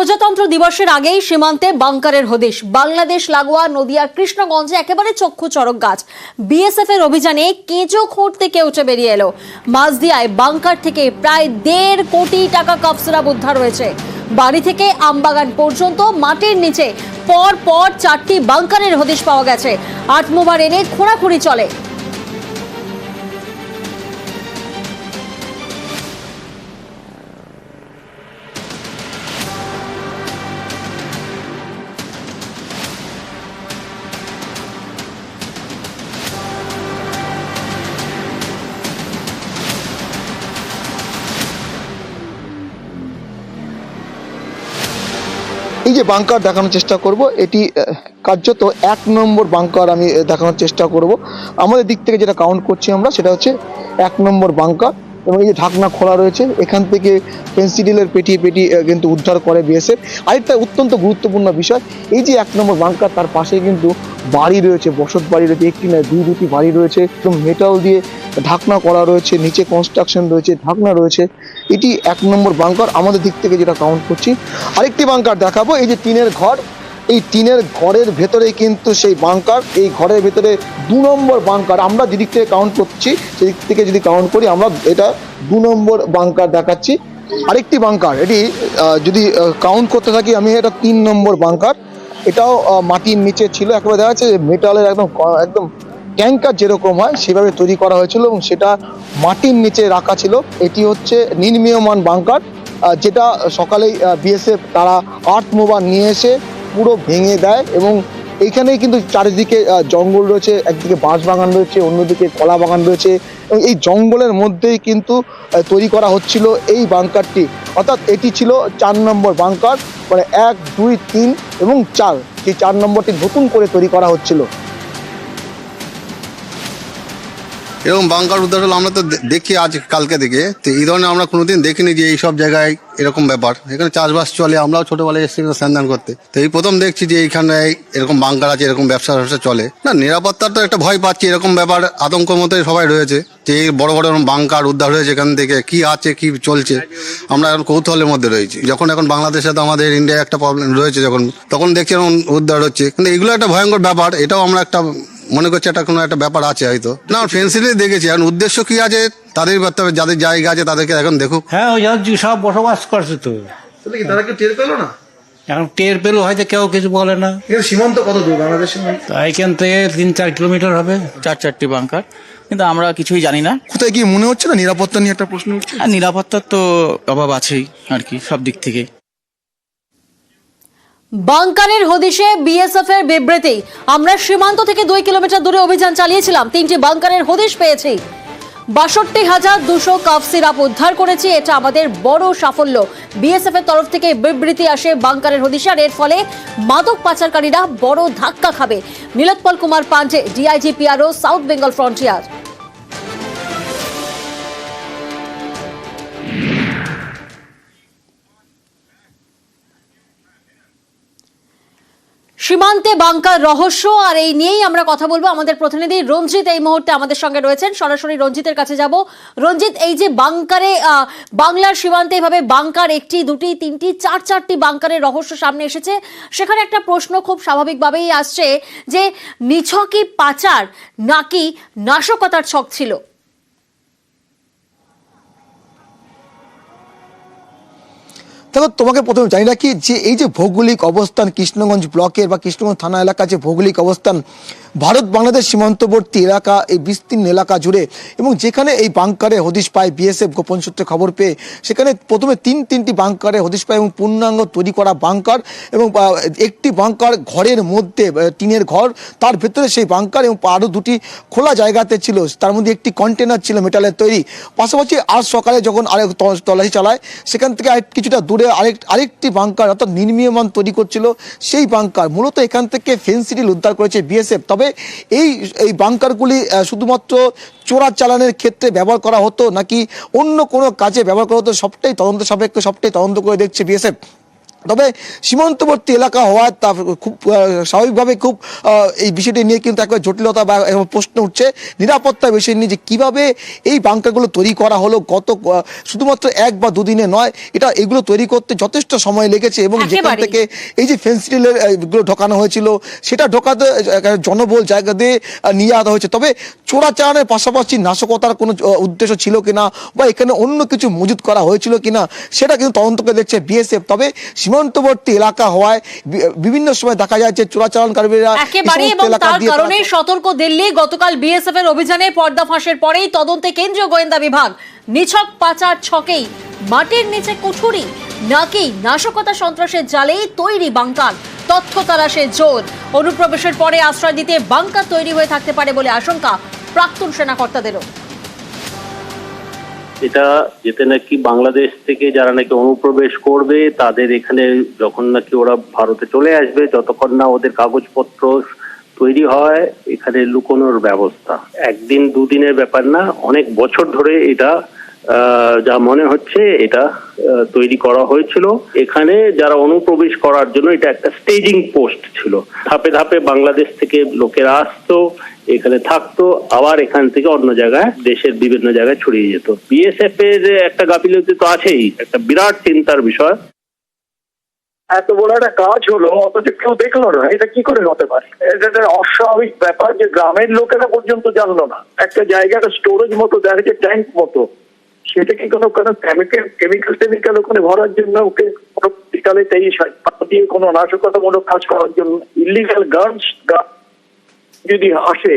প্রজাতন্ত্র দিবসের আগেই সীমান্তে বাংকারের হদিশ। বাংলাদেশ, লাগোয়া নদিয়ার কৃষ্ণগঞ্জে একেবারে চক্ষু চরক গাছ। বিএসএফ এর অভিযানে কেঁচো খোঁড় থেকে উঠে বেরিয়ে এলো। মাঝদিয়ায় বাংকার থেকে প্রায় দেড় কোটি টাকা কাপসিরাপ উদ্ধার হয়েছে। বাড়ি থেকে আমবাগান পর্যন্ত মাটির নিচে পর পর চারটি বাংকারের হদিশ পাওয়া গেছে। আটমোবার এনে খোঁড়াখুড়ি চলে। এই যে বাংকার দেখানোর চেষ্টা করব, এটি কার্যত এক নম্বর বাংকার আমি দেখানোর চেষ্টা করব। আমাদের দিক থেকে যেটা কাউন্ট করছি আমরা, সেটা হচ্ছে এক নম্বর বাংকার এবং এই যে ঢাকনা খোলা রয়েছে, এখান থেকে পেন্সিডিলের পেটি পেটি কিন্তু উদ্ধার করে বিএসএফ আরেকটা অত্যন্ত গুরুত্বপূর্ণ বিষয়, এই যে এক নম্বর বাংকার তার পাশে কিন্তু বাড়ি রয়েছে, বসত বাড়ি রয়েছে, একটি নয় দুই দুটি বাড়ি রয়েছে এবং মেটাল দিয়ে ঢাকনা করা রয়েছে, নিচে কনস্ট্রাকশন রয়েছে, ঢাকনা রয়েছে। এটি এক নম্বর বাংকার আমাদের দিক থেকে যেটা কাউন্ট করছি, আরেকটি বাংকার দেখাবো। এই যে টিনের ঘর, এই টিনের ঘরের ভেতরে কিন্তু সেই বাংকার এই ঘরের ভেতরে দু নম্বর বাংকার আমরা যেদিক থেকে কাউন্ট করছি, সেদিক থেকে যদি কাউন্ট করি, আমরা এটা দু নম্বর বাংকার দেখাচ্ছি। আরেকটি বাংকার এটি যদি কাউন্ট করতে থাকি, আমি এটা তিন নম্বর বাংকার এটাও মাটির নিচে ছিল। একেবারে দেখা যাচ্ছে মেটালের একদম একদম ট্যাঙ্কার যেরকম হয়, সেভাবে তৈরি করা হয়েছিল এবং সেটা মাটির নিচে রাখা ছিল। এটি হচ্ছে নির্মীয়মান বাংকার যেটা সকালেই বিএসএফ তারা আট মোবার নিয়ে এসে পুরো ভেঙে দেয় এবং এইখানেই কিন্তু চারিদিকে জঙ্গল রয়েছে, একদিকে বাঁশ বাগান রয়েছে, অন্যদিকে কলা বাগান রয়েছে এবং এই জঙ্গলের মধ্যেই কিন্তু তৈরি করা হচ্ছিল এই বাংকারটি। অর্থাৎ এটি ছিল চার নম্বর বাংকার মানে এক, দুই, তিন এবং চার। এই চার নম্বরটি নতুন করে তৈরি করা হচ্ছিল। এরকম বাংকার উদ্ধার হলো আমরা তো দেখি আজ কালকে থেকে তো এই ধরনের আমরা কোনোদিন দেখিনি যে এই সব জায়গায় এরকম ব্যাপার। এখানে চাষবাস চলে, আমরাও ছোটবেলায় এসেছি সন্ধান করতে। তো এই প্রথম দেখছি যে এইখানে এরকম বাংকার আছে, এরকম ব্যবসা ব্যবসা চলে। না, নিরাপত্তার তো একটা ভয় পাচ্ছি, এরকম ব্যাপার আতঙ্ক মতো সবাই রয়েছে যে এই বড় বড় বাংকার উদ্ধার হয়েছে এখান থেকে, কি আছে, কি চলছে। আমরা এখন কৌতূহলের মধ্যে রয়েছি। যখন এখন বাংলাদেশে তো আমাদের ইন্ডিয়ায় একটা প্রবলেম রয়েছে যখন, তখন দেখছি এরকম উদ্ধার হচ্ছে। কিন্তু এগুলো একটা ভয়ঙ্কর ব্যাপার, এটাও আমরা একটা মনে করছে একটা কোনো একটা ব্যাপার আছে হয়তো। না ফেন্সিলে দেখেছি। এখন উদ্দেশ্য কি আছে? তাদের করতে যাদের জায়গা আছে তাদেরকে এখন দেখুক। হ্যাঁ ওই সব বসবাস করছে তো। তাহলে তারা কি টের পেল না? এখন টের পেলেও হয়তো কেউ কিছু বলে না। সীমান্ত কত দূর বাংলাদেশ সীমান্ত? তো থেকে তিন চার কিলোমিটার হবে। চার চারটি বাংকার। কিন্তু আমরা কিছুই জানি না। কোথায় কি মনে হচ্ছে না? নিরাপত্তা নিয়ে একটা প্রশ্ন উঠছে। নিরাপত্তার তো অভাব আছেই আর কি সব দিক থেকে। বাংকারের হদিশে বিএসএফ এর বিবৃতি। আমরা সীমান্ত থেকে দুই কিলোমিটার দূরে অভিযান চালিয়েছিলাম। তিনটি বাংকারের হদিশ পেয়েছি। বাষট্টি হাজার দুশো কাপ সিরাপ উদ্ধার করেছি। এটা আমাদের বড় সাফল্য। বিএসএফ এর তরফ থেকে বিবৃতি আসে বাংকারের হদিশে, আর এর ফলে মাদক পাচারকারীরা বড় ধাক্কা খাবে। Nilotpal Kumar Pandey, DIG PRO, south Bengal frontier. সীমান্তে বাংকার রহস্য, আর এই নিয়েই আমরা কথা বলব। আমাদের প্রতিনিধি রঞ্জিত এই মুহূর্তে আমাদের সঙ্গে রয়েছেন। সরাসরি রঞ্জিতের কাছে যাব। রঞ্জিত, এই যে বাংকারে বাংলার সীমান্তে এভাবে বাংকার একটি, দুটি, তিনটি, চার চারটি বাংকারের রহস্য সামনে এসেছে। সেখানে একটা প্রশ্ন খুব স্বাভাবিকভাবেই আসছে যে, নিছকই পাচার নাকি নাশকতার ছক ছিল? দেখো, তোমাকে প্রথমে জানি রাখি যে এই যে ভৌগোলিক অবস্থান কৃষ্ণগঞ্জ ব্লকের বা কৃষ্ণগঞ্জ থানা এলাকার যে ভৌগোলিক অবস্থান, ভারত বাংলাদেশ সীমান্তবর্তী এলাকা, এই বিস্তীর্ণ এলাকা জুড়ে, এবং যেখানে এই বাংকারে হদিশ পায় বিএসএফ গোপন সূত্রে খবর পেয়ে, সেখানে প্রথমে তিন, তিনটি বাংকারে হদিশ পায় এবং পূর্ণাঙ্গ তৈরি করা বাংকার এবং একটি বাংকার ঘরের মধ্যে টিনের ঘর, তার ভেতরে সেই বাংকার এবং আরও দুটি খোলা জায়গাতে ছিল, তার মধ্যে একটি কন্টেনার ছিল মেটালের তৈরি। পাশাপাশি আজ সকালে যখন আরেক ত- তল্লাশি চালায়, সেখান থেকে কিছুটা দূরে আরেক আরেকটি বাংকার অর্থাৎ নির্মীয়মান তৈরি করছিল। সেই বাংকার মূলত এখান থেকে ফেন্সিডিল উদ্ধার করেছে বিএসএফ তবে এই এই বাংকারগুলি শুধুমাত্র চোরা চালানের ক্ষেত্রে ব্যবহার করা হতো নাকি অন্য কোনো কাজে ব্যবহার করা হতো? সবটাই তদন্ত সাপেক্ষ, সবটাই তদন্ত করে দেখছে বিএসএফ তবে সীমান্তবর্তী এলাকা হওয়ায় তা খুব স্বাভাবিকভাবে খুব এই বিষয়টি নিয়ে কিন্তু একবার জটিলতা বা এবং প্রশ্ন উঠছে। নিরাপত্তা বিষয় নিয়ে যে কীভাবে এই বাংকারগুলো তৈরি করা হলো গত শুধুমাত্র এক বা দুদিনে নয় এটা এগুলো তৈরি করতে যথেষ্ট সময় লেগেছে এবং যেখান থেকে এই যে ফেন্সিডিলেরগুলো ঢোকানো হয়েছিল সেটা ঢোকাতে জনবল জায়গা দিয়ে নিয়ে আসা হয়েছে। তবে চোরাচালানের পাশাপাশি নাশকতার কোনো উদ্দেশ্য ছিল কিনা বা এখানে অন্য কিছু মজুত করা হয়েছিল কিনা সেটা কিন্তু তদন্ত করে দেখছে বিএসএফ। তবে সীমান্তবর্তী এলাকা হওয়ায় বিভিন্ন সময় দেখা যায় যে চোরাচালানকারীরা একেবারে এবং তার কারণে সতর্ক দিল্লি গতকাল বিএসএফ এর অভিযানে পর্দা ফাঁসের পরেই তদন্তে কেন্দ্রীয় গোয়েন্দা বিভাগ। নিছক পাচার ছকেই মাটির নিচে কুঠুরি নাকি নাশকতা সন্ত্রাসের জালেই তৈরি বাংকার? তথ্য তারাশে জোর। অনুপ্রবেশের পরে আশ্রয় দিতে বাংকার তৈরি হয়ে থাকতে পারে বলে আশঙ্কা প্রাক্তন সেনাকর্তাদেরও। এটা যেতে নাকি বাংলাদেশ থেকে যারা নাকি অনুপ্রবেশ করবে, তাদের এখানে যখন নাকি ওরা ভারতে চলে আসবে, যতক্ষণ না ওদের কাগজপত্র তৈরি হয়, এখানে লুকোনোর ব্যবস্থা। একদিন, দুদিনের ব্যাপার না, অনেক বছর ধরে এটা যা মনে হচ্ছে, এটা তৈরি করা হয়েছিল। এখানে যারা অনুপ্রবেশ করার জন্য এটা একটা স্টেজিং পোস্ট ছিল। ধাপে ধাপে বাংলাদেশ থেকে লোকেরা আসতো এখানে থাকতো, আবার এখান থেকে অন্য জায়গায়, দেশের বিভিন্ন জায়গায় ছড়িয়ে যেত। বিএসএফ এর একটা গাফিলতি তো আছেই, একটা বিরাট চিন্তার বিষয়। এত বড় একটা কাজ হলো, অথচ কেউ দেখল না, এটা কি করে হতে পারে? এটা একটা অস্বাভাবিক ব্যাপার যে গ্রামের লোকেরা পর্যন্ত জানলো না। একটা জায়গাটা স্টোরেজ মতো দেখা যাচ্ছে ট্যাঙ্ক মতো। সেটা কি কোনো কোনো কেমিক্যাল কেমিক্যাল টেমিক্যাল ওখানে ভরার জন্য ওকে কোনো বিকালে তেইশ দিয়ে কোনো নাশকতামূলক কাজ করার জন্য? ইলিগাল গানস যদি আসে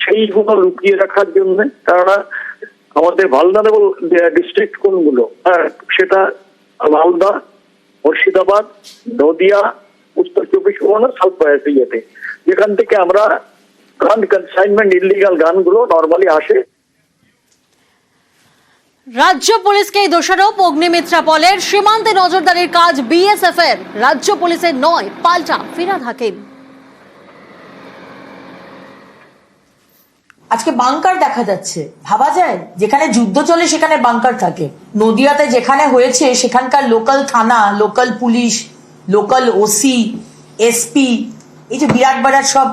সেইগুলো লুকিয়ে রাখার জন্য কেননা আমাদের ভালনারেবল ডিস্ট্রিক্ট কোনগুলো হ্যাঁ সেটা মালদা, মুর্শিদাবাদ, নদিয়া, উত্তর চব্বিশ পরগনা সাউথ ইয়েতে যেখান থেকে আমরা গান কনসাইনমেন্ট ইলিগাল গানগুলো নর্মালি আসে। রাজ্য পুলিশকেই দোষারোপ অগ্নিমিত্রা পলের সীমান্তে নজরদারির কাজ বিএসএফ এর। রাজ্য পুলিশের নয়, পাল্টা, ফিরাদ হাকিম। আজকে বাংকার দেখা যাচ্ছে। ভাবা যায়, যেখানে যুদ্ধ চলে সেখানে বাংকার থাকে। নদিয়াতে যেখানে হয়েছে, সেখানকার লোকাল থানা local police local OC SP এই যে বিরাট বিরাট সব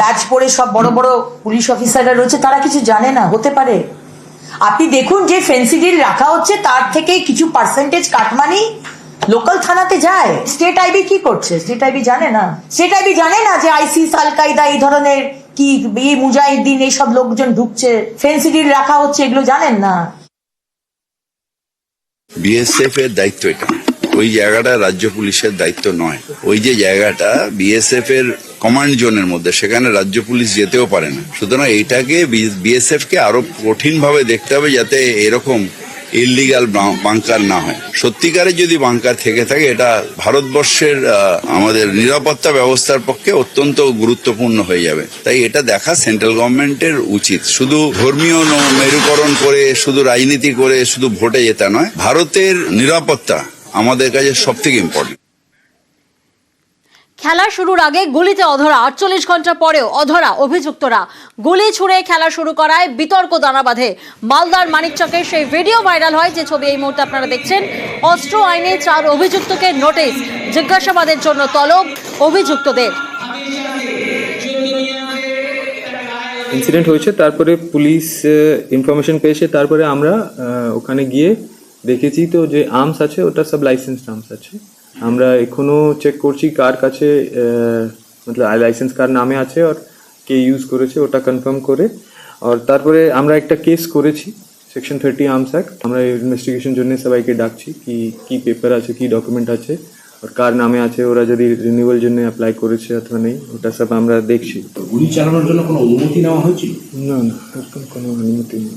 ব্যাচ পরে সব বড় বড় পুলিশ অফিসাররা রয়েছে, তারা কিছু জানে না, হতে পারে। আপনি দেখুন যে ফেন্সিডিল রাখা হচ্ছে, তার থেকে কিছু পার্সেন্টেজ কাটমানি লোকাল থানাতে যায়। স্টেট আইবি কি করছে? স্টেট আইবি জানে না। স্টেট আইবি জানে না যে আইসিস আল এই ধরনের কি, এই মুজাহিদ্দিন, এইসব লোকজন ঢুকছে ফেন্সিডিল রাখা হচ্ছে, এগুলো জানেন না? বিএসএফ এর দায়িত্ব এটা। ওই জায়গাটা রাজ্য পুলিশের দায়িত্ব নয়। ওই যে জায়গাটা বিএসএফ এর কমান্ড জোনের মধ্যে, সেখানে রাজ্য পুলিশ যেতেও পারে না। সুতরাং এটাকে বিএসএফ কে আরও কঠিন ভাবে দেখতে হবে যাতে এরকম ইলিগাল বাংকার না হয়। সত্যিকারে যদি বাংকার থেকে থাকে, এটা ভারতবর্ষের আমাদের নিরাপত্তা ব্যবস্থার পক্ষে অত্যন্ত গুরুত্বপূর্ণ হয়ে যাবে। তাই এটা দেখা সেন্ট্রাল গভর্নমেন্টের উচিত। শুধু ধর্মীয় মেরুকরণ করে, শুধু রাজনীতি করে, শুধু ভোটে যেতে নয়। ভারতের নিরাপত্তা আমাদের কাছে সব থেকে ইম্পর্টেন্ট খেলা শুরুর আগে গুলিতে অধরা আটচল্লিশ ঘণ্টা পরেও অধরা অভিযুক্তরা। গুলি ছুড়ে খেলা শুরু করায় বিতর্ক দানা বাঁধে। মালদার মানিকচকে সেই ভিডিও ভাইরাল হয়, যে ছবি এই মুহূর্তে আপনারা দেখছেন। অস্ত্র আইনে চার অভিযুক্তকে নোটিশ, জিজ্ঞাসাবাদের জন্য তলব অভিযুক্তদের। ইনসিডেন্ট হয়েছে, তারপরে পুলিশ ইনফরমেশন পেয়েছে, তারপরে আমরা ওখানে গিয়ে দেখেছি তো যে আর্মস আছে, ওটা সব লাইসেন্স আর্মস আছে। আমরা এখনও চেক করছি কার কাছে মতলব লাইসেন্স কার নামে আছে আর কে ইউজ করেছে ওটা কনফার্ম করে। আর তারপরে আমরা একটা কেস করেছি সেকশন থার্টি আর্মস অ্যাক্ট আমরা ইনভেস্টিগেশন জন্য সবাইকে ডাকছি কি কি পেপার আছে কি ডকুমেন্ট আছে আর কার নামে আছে ওরা যদি রিনিউয়াল জন্য অ্যাপ্লাই করেছে অথবা নেই ওটা সব আমরা দেখছি। গুলি চালানোর জন্য কোনো অনুমতি নেওয়া হয়েছিল? না না এরকম কোনো অনুমতি নেই।